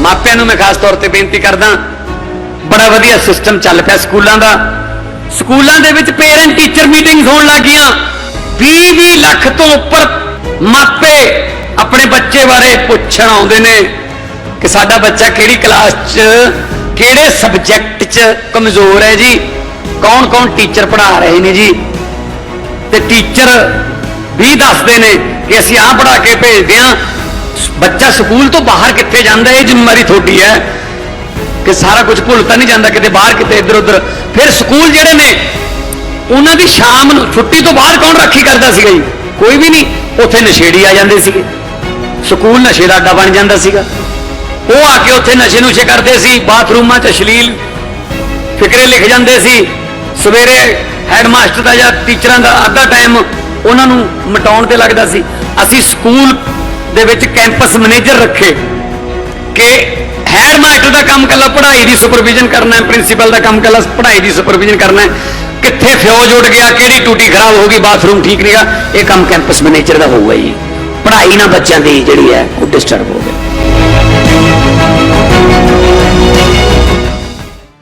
ਮਾਪਿਆਂ ਨੂੰ ਮੈਂ ਖਾਸ ਤੌਰ ਤੇ ਬੇਨਤੀ ਕਰਦਾ, ਬੜਾ ਵਧੀਆ ਸਿਸਟਮ ਚੱਲ ਪਿਆ ਸਕੂਲਾਂ ਦਾ। ਸਕੂਲਾਂ ਦੇ ਵਿੱਚ ਪੇਰੈਂਟ ਟੀਚਰ ਮੀਟਿੰਗਸ ਹੋਣ ਲੱਗੀਆਂ 20-20 ਲੱਖ ਤੋਂ ਉੱਪਰ ਮਾਪੇ ਆਪਣੇ ਬੱਚੇ ਬਾਰੇ ਪੁੱਛਣ ਆਉਂਦੇ ਨੇ ਕਿ ਸਾਡਾ ਬੱਚਾ ਕਿਹੜੀ ਕਲਾਸ 'ਚ, ਕਿਹੜੇ ਸਬਜੈਕਟ 'ਚ ਕਮਜ਼ੋਰ ਹੈ ਜੀ। ਕੌਣ-ਕੌਣ ਟੀਚਰ ਪੜ੍ਹਾ ਰਹੇ ਨੇ ਜੀ? ਤੇ ਟੀਚਰ ਵੀ ਦੱਸਦੇ ਨੇ ਕਿ ਅਸੀਂ ਆਹ ਪੜ੍ਹਾ ਕੇ ਭੇਜਦੇ ਹਾਂ। ਬੱਚਾ ਸਕੂਲ ਤੋਂ ਬਾਹਰ ਕਿੱਥੇ ਜਾਂਦਾ, ਇਹ ਜ਼ਿੰਮੇਵਾਰੀ ਤੁਹਾਡੀ ਹੈ ਕਿ ਸਾਰਾ ਕੁਝ ਭੁੱਲ ਤਾਂ ਨਹੀਂ ਜਾਂਦਾ ਕਿਤੇ ਬਾਹਰ, ਕਿਤੇ ਇੱਧਰ ਉੱਧਰ ਫਿਰ ਸਕੂਲ ਜਿਹੜੇ ਨੇ, ਉਹਨਾਂ ਦੀ ਸ਼ਾਮ ਨੂੰ ਛੁੱਟੀ ਤੋਂ ਬਾਅਦ ਕੌਣ ਰਾਖੀ ਕਰਦਾ ਸੀਗਾ ਜੀ? ਕੋਈ ਵੀ ਨਹੀਂ, ਉੱਥੇ ਨਸ਼ੇੜੀ ਆ ਜਾਂਦੇ ਸੀਗੇ। ਸਕੂਲ ਨਸ਼ੇ ਦਾ ਅੱਡਾ ਬਣ ਜਾਂਦਾ ਸੀਗਾ। ਉਹ ਆ ਕੇ ਉੱਥੇ ਨਸ਼ੇ ਨੁਸ਼ੇ ਕਰਦੇ ਸੀ, ਬਾਥਰੂਮਾਂ 'ਚ ਅਸ਼ਲੀਲ ਫਿਕਰੇ ਲਿਖ ਜਾਂਦੇ ਸੀ। ਸਵੇਰੇ ਹੈਡਮਾਸਟਰ ਦਾ ਜਾਂ ਟੀਚਰਾਂ ਦਾ ਅੱਧਾ ਟਾਈਮ ਉਹਨਾਂ ਨੂੰ ਮਟਾਉਣ ਤੇ ਲੱਗਦਾ ਸੀ। ਅਸੀਂ ਸਕੂਲ ਦੇ ਵਿੱਚ ਕੈਂਪਸ ਮੈਨੇਜਰ ਰੱਖੇ ਕਿ ਹੈਡਮਾਸਟਰ ਦਾ ਕੰਮ ਕੱਲਾ ਪੜ੍ਹਾਈ ਦੀ ਸੁਪਰਵਿਜ਼ਨ ਕਰਨਾ ਹੈ ਪ੍ਰਿੰਸੀਪਲ ਦਾ ਕੰਮ ਕੱਲਾ ਪੜ੍ਹਾਈ ਦੀ ਸੁਪਰਵਿਜ਼ਨ ਕਰਨਾ ਹੈ। ਕਿੱਥੇ ਫਿਊਜ਼ ਉੱਡ ਗਿਆ, ਕਿਹੜੀ ਟੂਟੀ ਖਰਾਬ ਹੋ ਗਈ ਬਾਥਰੂਮ ਠੀਕ ਨਹੀਂਗਾ ਇਹ ਕੰਮ ਕੈਂਪਸ ਮੈਨੇਜਰ ਦਾ ਹੋਊਗਾ ਜੀ। ਪੜ੍ਹਾਈ ਨਾ ਬੱਚਿਆਂ ਦੀ ਜਿਹੜੀ ਹੈ, ਉਹ ਡਿਸਟਰਬ ਹੋ